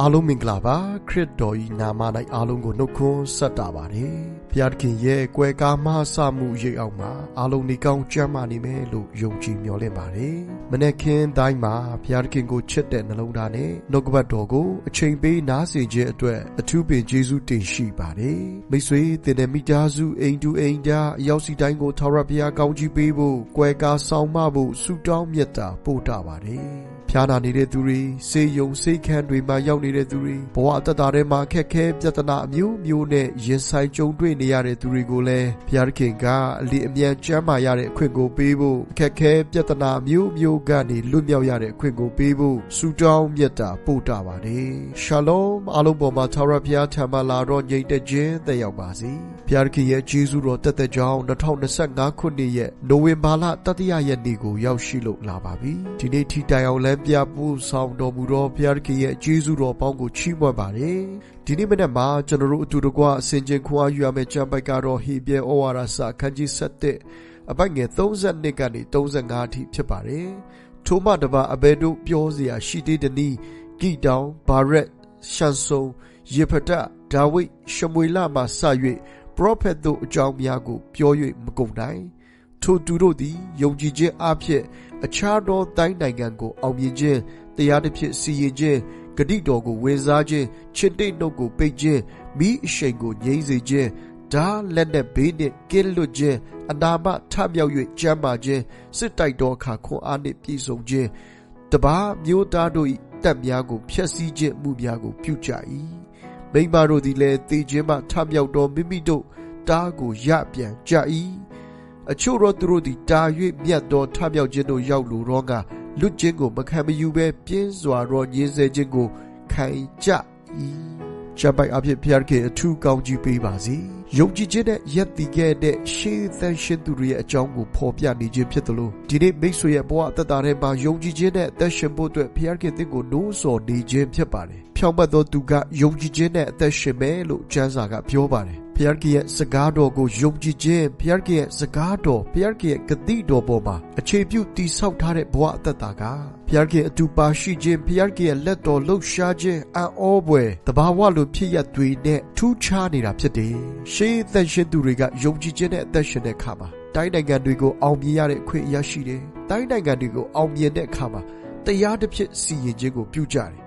အားလုံးမင်္ဂလာပါခရစ်တော်ဤနာမ၌အားလုံးကိုနှုတ်ခွန်းဆက်တာပါတယ်ဘုရားသခင်ရဲ့ကွယ်ကားမဆမှုရိပ်အောင်မှာအားလုံးနေကောင်းကြမ်းမာနေမယ်လို့ယုံကြည်မျှော်လင့်ပါတယ်မနေ့ကင်းတိုင်းမှာဘုရားသခင်ကိုချစ်တဲ့နှလုံးသားနဲ့နှုတ်ကပတ်တော်ကိုအချိန်ပေးနားဆင်ခြင်းအတွက်အထူးပင်ကျေးဇူးတင်ရှိပါတယ်မိတ်ဆွေတင်တဲ့မိသားစုအိမ်တူအိမ်သားအရောက်စီတိုင်းကိုထာဝရဘုရားကောင်းချီးပေးဖို့ကွယ်ကားဆောင်မဖို့ဆုတောင်းမြတ်တာပို့တာပါတယ် ဖျားနာနေတဲ့သူတွေစေယုံစေခန်းတွေမှာရောက်နေတဲ့သူတွေဘဝအတ္တတာထဲမှာခက်ခဲပြဿနာအမျိုးမျိုးနဲ့ရင်ဆိုင်ကြုံတွေ့နေရတဲ့သူတွေကိုလည်းဘုရားခင်ကအလီအမြန်ကျမ်းမာရတဲ့အခွင့်ကိုပေးဖို့ခက်ခဲပြဿနာအမျိုးမျိုးကနေလွတ်မြောက်ရတဲ့အခွင့်ကိုပေးဖို့ဆုတောင်းမြတ်တာပို့တာပါတယ်ရှာလုံအားလုံးပေါ်မှာထာဝရဘုရားထံမှလာတော့ညီတဲ့ခြင်းသက်ရောက်ပါစေဘုရားခင်ရဲ့ကျေးဇူးတော်တက်တဲ့ကြောင်း2025ခုနှစ်ရဲ့နိုဝင်ဘာလတတိယရက်နေ့ကိုရောက်ရှိလို့လာပါပြီဒီနေ့ထိတိုင်အောင်လမ်းပြပို့ဆောင်တော်မူသောဘုရားခင်ရဲ့ကျေးဇူးတော်ပေါင်းကိုချီးမွမ်းပါတယ်ဒီနေ့မနေ့မှာကျွန်တော်တို့အတူတကွအစဉ်ချင်းခွာယူရမယ့်ကျမ်းပိုက်ကတော့ဟေပြဲဩဝါဒစာခန်းကြီး7အပိုက်ငယ်32ကနေ35အထိဖြစ်ပါတယ်ထိုမှတပါအဘဲတို့ပြောเสียရှိသေးတနည်းဂီတောင်ဘာရက်ရှန်ဆုံယေဖတဒါဝိဒ်ရှမွေလမှစ၍ပရောဖက်တို့အကြောင်းများကိုပြော၍မကုန်နိုင် ထိုသူတို့သည်ယုံကြည်ခြင်းအဖြစ်အခြားသောတိုင်းနိုင်ငံကိုအောင်မြင်ခြင်းတရားတစ်ဖြစ်စီရင်ခြင်းဂတိတော်ကိုဝင်စားခြင်းချစ်တဲ့နှုတ်ကိုပိတ်ခြင်းမိအရှိန်ကိုငြိမ့်စေခြင်းဒါလက်နဲ့ဘေးနှင့်ကင်းလွတ်ခြင်းအနာမထမြောက်၍ကျမ်းမာခြင်းစစ်တိုက်တော်အခါခွန်အားနှင့်ပြည့်စုံခြင်းတပါမျိုးသားတို့၏တက်များကိုဖျက်ဆီးခြင်းမှုများကိုပြုကြ၏မိမတို့သည်လည်းတေခြင်းမှထမြောက်တော်မိမိတို့တားကိုရပြန်ကြ၏ အချို့သောသူတို့သည်တာ၍မြတ်သောထမြောက်ခြင်းတို့ရောက်လိုတော့ကလွတ်ခြင်းကိုမခံမယူဘဲပြင်းစွာသောညှင်းဆဲခြင်းကိုခံကြ၏ချက်ပိုက်အဖြစ်ဖျားကအထူးကောင်းကြီးပေးပါစေယုံကြည်ခြင်းနဲ့ယက်တီခဲ့တဲ့ရှေးသန့်ရှင်းသူတွေရဲ့အကြောင်းကိုဖော်ပြနေခြင်းဖြစ်သလိုဒီနေ့မိတ်ဆွေရဲ့ဘဝအသက်တာထဲမှာယုံကြည်ခြင်းနဲ့အသက်ရှင်ဖို့အတွက်ဖျားခင်တဲ့ကိုနိုးစော်နေခြင်းဖြစ်ပါတယ်ဖြောင့်မတ်သောသူကယုံကြည်ခြင်းနဲ့အသက်ရှင်မယ်လို့ကျမ်းစာကပြောပါတယ် ဖျားခင်ရဲ့စကားတော်ကိုယုံကြည်ခြင်းဖျားခင်ရဲ့စကားတော်ဖျားခင်ရဲ့ဂတိတော်ပေါ်မှာအခြေပြုတည်ဆောက်ထားတဲ့ဘဝအသက်တာကဖျားခင်အတူပါရှိခြင်းဖျားခင်ရဲ့လက်တော်လှုပ်ရှားခြင်းအံ့ဩဖွယ်တဘာဝလိုဖြစ်ရတွေနဲ့ထူးခြားနေတာဖြစ်တယ်ရှေးသက်ရှင်သူတွေကယုံကြည်ခြင်းနဲ့အသက်ရှင်တဲ့အခါမှာတိုင်းနိုင်ငံတွေကိုအောင်မြင်ရတဲ့အခွင့်အရေးရှိတယ်တိုင်းနိုင်ငံတွေကိုအောင်မြင်တဲ့အခါမှာတရားတစ်ဖြစ်စီရင်ခြင်းကိုပြုကြတယ်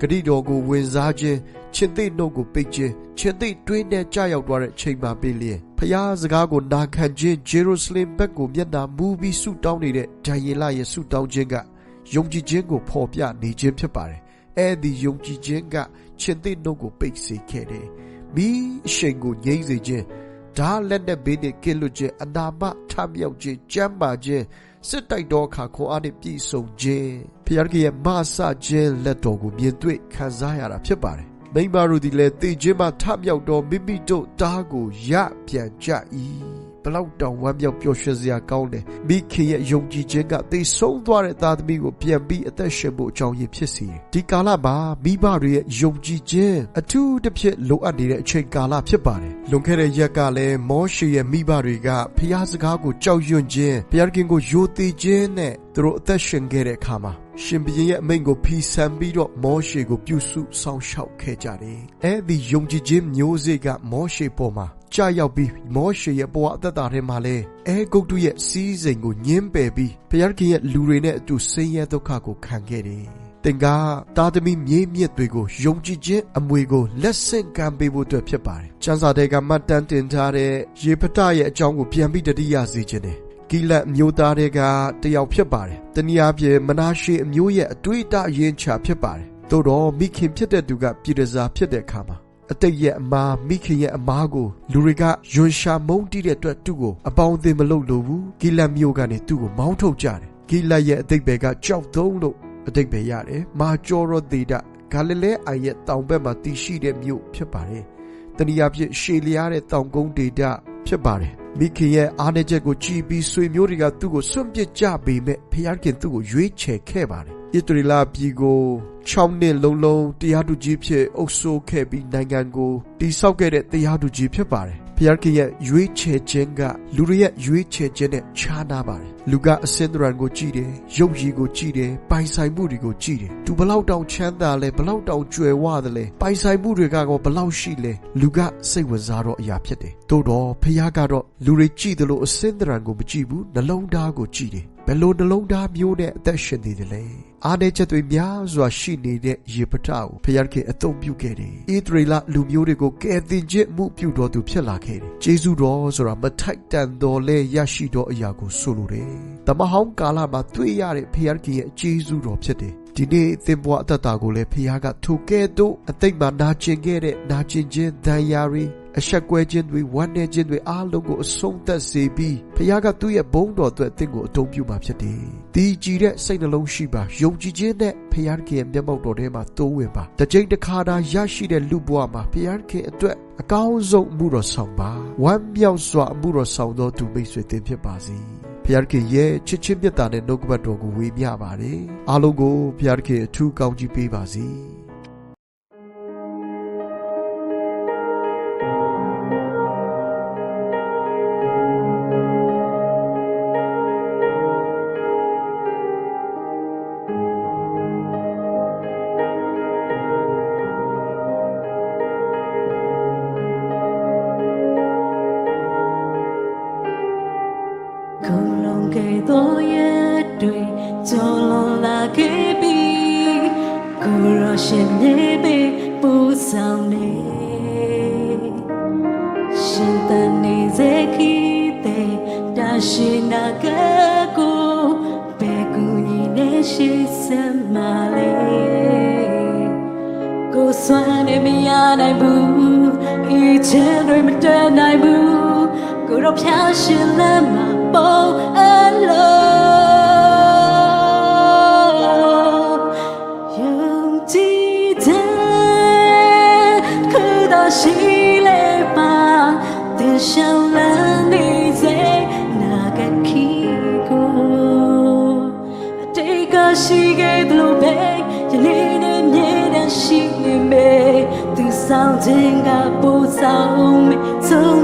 ဂတိတော်ကိုဝင်စားခြင်းချစ်သိနှုတ်ကိုပိတ်ခြင်းချစ်သိတွင်းနဲ့ကြာရောက်သွားတဲ့ချိန်မှာပေးလျင်ဖျားစကားကိုနာခံခြင်းဂျေရုဆလင်ဘက်ကိုမျက်နှာမူပြီးဆုတောင်းနေတဲ့ဒံယေလရဲ့ဆုတောင်းခြင်းကယုံကြည်ခြင်းကိုဖော်ပြနေခြင်းဖြစ်ပါတယ်။အဲဒီယုံကြည်ခြင်းကချစ်သိနှုတ်ကိုပိတ်စေခဲ့တယ်။မိအရှိန်ကိုငြိမ့်စေခြင်းဒါလက်နဲ့ဘေးနဲ့ကင်းလွတ်ခြင်းအနာမထမြောက်ခြင်းကြမ်းမာခြင်း စစ်တိုက်တော်အခါခွန်အားနှင့်ပြည့်စုံခြင်းဖျားကြီးရဲ့မဆခြင်းလက်တော်ကိုမြင်တွေ့ခံစားရတာဖြစ်ပါတယ်မိမတို့ဒီလည်းတေခြင်းမှထမြောက်တော်မိမိတို့တားကိုရပြန်ကြ၏ ဘလောက်တောင်ဝမ်းမြောက်ပျော်ရွှင်စရာကောင်းတယ်မိခင်ရဲ့ယုံကြည်ခြင်းကသိဆုံးသွားတဲ့သားသမီးကိုပြန်ပြီးအသက်ရှင်ဖို့အကြောင်းရင်းဖြစ်စေတယ်ဒီကာလမှာမိဘတွေရဲ့ယုံကြည်ခြင်းအထူးတစ်ဖြစ်လိုအပ်နေတဲ့အချိန်ကာလဖြစ်ပါတယ်လွန်ခဲ့တဲ့ရက်ကလည်းမောရှေရဲ့မိဘတွေကဖျားစကားကိုကြောက်ရွံ့ခြင်းဘုရားခင်ကိုယိုသေးခြင်းနဲ့သူတို့အသက်ရှင်ခဲ့တဲ့အခါမှာရှင်ဘုရင်ရဲ့အမိန့်ကိုဖီဆန်ပြီးတော့မောရှေကိုပြုစုဆောင်ရှောက်ခဲ့ကြတယ်။အဲဒီယုံကြည်ခြင်းမျိုးစေ့ကမောရှေပေါ်မှာ ကြာရောက်ပြီးမောရှေရဲ့ဘဝအသက်တာထဲမှာလဲအဲဂုတ်တုရဲ့စီးစိမ်ကိုညှင်းပယ်ပြီးဘုရားခင်ရဲ့လူတွေနဲ့အတူဆင်းရဲဒုက္ခကိုခံခဲ့တယ်။သင်ကတာသမီမြေးမြစ်တွေကိုယုံကြည်ခြင်းအမွေကိုလက်ဆင့်ကမ်းပေးဖို့အတွက်ဖြစ်ပါတယ်။ကျမ်းစာထဲကမှတ်တမ်းတင်ထားတဲ့ယေဖတရဲ့အကြောင်းကိုပြန်ပြီးတတိယစေခြင်းတယ်။ဂိလတ်မျိုးသားတွေကတယောက်ဖြစ်ပါတယ်။တနည်းအားဖြင့်မနာရှေအမျိုးရဲ့အတွေ့အကြအရင်ချဖြစ်ပါတယ်။သို့တော့မိခင်ဖြစ်တဲ့သူကပြည်တစားဖြစ်တဲ့အခါမှာ အတိတ်ရဲ့အမားမိခင်ရဲ့အမားကိုလူတွေကယွန်ရှာမုန်းတီးတဲ့အတွက်သူ့ကိုအပေါင်းအသင်းမလုပ်လို့ဘူးဂိလတ်မျိုးကနေသူ့ကိုမောင်းထုတ်ကြတယ်ဂိလတ်ရဲ့အတိတ်ဘယ်ကကြောက်သုံးလို့အတိတ်ပဲရတယ်မာကျော်ရောဒေတာဂါလိလဲအိုင်ရဲ့တောင်ဘက်မှာတည်ရှိတဲ့မြို့ဖြစ်ပါတယ်တနည်းအားဖြင့်ရှေလျားတဲ့တောင်ကုန်းဒေတာဖြစ်ပါတယ်မိခင်ရဲ့အားနည်းချက်ကိုကြည်ပြီးဆွေမျိုးတွေကသူ့ကိုစွန့်ပစ်ကြပေမဲ့ဖခင်သူ့ကိုရွေးချယ်ခဲ့ပါတယ် ဣသရေလပြည်ကို6နှစ်လုံးလုံးတရားသူကြီးဖြစ်အုပ်စိုးခဲ့ပြီးနိုင်ငံကိုတည်ဆောက်ခဲ့တဲ့တရားသူကြီးဖြစ်ပါတယ်ဖျားခင်ရဲ့ရွေးချယ်ခြင်းကလူတွေရဲ့ရွေးချယ်ခြင်းနဲ့ခြားနာပါတယ်လူကအစင်ဒရန်ကိုကြည့်တယ်ရုပ်ရည်ကိုကြည့်တယ်ပိုင်ဆိုင်မှုတွေကိုကြည့်တယ်သူဘလောက်တောင်ချမ်းသာလဲဘလောက်တောင်ကြွယ်ဝသလဲပိုင်ဆိုင်မှုတွေကကောဘလောက်ရှိလဲလူကစိတ်ဝင်စားတော့အရာဖြစ်တယ်သို့တော့ဖျားကတော့လူတွေကြည့်တယ်လို့အစင်ဒရန်ကိုမကြည့်ဘူးနှလုံးသားကိုကြည့်တယ် ဘယ်လိုနှလုံးသားမျိုးနဲ့အသက်ရှင်နေတယ်လဲအားနည်းချက်တွေများစွာရှိနေတဲ့ယေပတကိုဖျားခင်အသုံးပြုခဲ့တယ်။ဣသရေလလူမျိုးတွေကိုကယ်တင်ခြင်းမှုပြုတော်သူဖြစ်လာခဲ့တယ်။ဂျေဇုတော်ဆိုတာမထိုက်တန်တော်လဲရရှိသောအရာကိုဆိုလိုတယ်။တမဟောင်းကာလမှာတွေ့ရတဲ့ဖျားခင်ရဲ့ဂျေဇုတော်ဖြစ်တယ်။ဒီနေ့သင်ဘဝအတ္တကိုလည်းဖခင်ကထိုကဲ့သို့အသိမှနာကျင်ခဲ့တဲ့နာကျင်ခြင်းဒဏ်ရာတွေ အဆက်ကွဲခြင်းတွေဝမ်းနည်းခြင်းတွေအားလုံးကိုအဆုံးသတ်စေပြီးဖခင်ကသူ့ရဲ့ဘုန်းတော်အတွက်အသင်ကိုအသုံးပြုမှာဖြစ်တယ်။ဒီကြည်တဲ့စိတ်နှလုံးရှိပါယုံကြည်ခြင်းနဲ့ဖခင်ရဲ့မျက်မှောက်တော်ထဲမှာတိုးဝင်ပါ။တစ်ချိန်တစ်ခါသာရရှိတဲ့လူဘဝမှာဖခင်အတွက်အကောင်းဆုံးမှုတော်ဆောင်ပါ။ဝမ်းမြောက်စွာမှုတော်ဆောင်သောသူမိတ်ဆွေသင်ဖြစ်ပါစေ။ဖျားခင်ရဲ့ချစ်ချင်းမြတ်တာနဲ့နှုတ်ကပတ်တော်ကိုဝေမျှပါတယ်အားလုံးကိုဖျားခင်အထူးကောင်းချီးပေးပါစေ ကျော်လွန်လာခဲ့ပြီကိုရောရှင်နေပေပူဆောင်နေရှင်တန်နေစေခီတဲ့တာရှိနာကကိုဘေကူညီနေရှိစမလေးကိုစွမ်းနေမရနိုင်ဘူးအချမ်းတွေမ ရှောင်းလန်းနေစေနာကခီကိုအတိတ်ကရှိခဲ့တယ်လို့ပဲယနေ့နဲ့မြဲတမ်းရှိနေမယ်သူဆောင်ခြင်းကပူဆောင်မယ်ဆုံး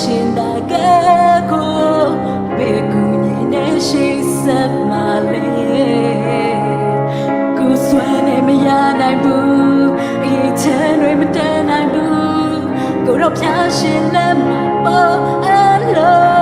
ရှင်တာကကိုဘေကူညီနေရှိစက်မလေးကိုစွမ်းနေမရနိုင်ဘူးအချမ်းတွေမတန်နိုင်ဘူးကိုတော့ဖြာရှင်လက်မပေါ်အလုံး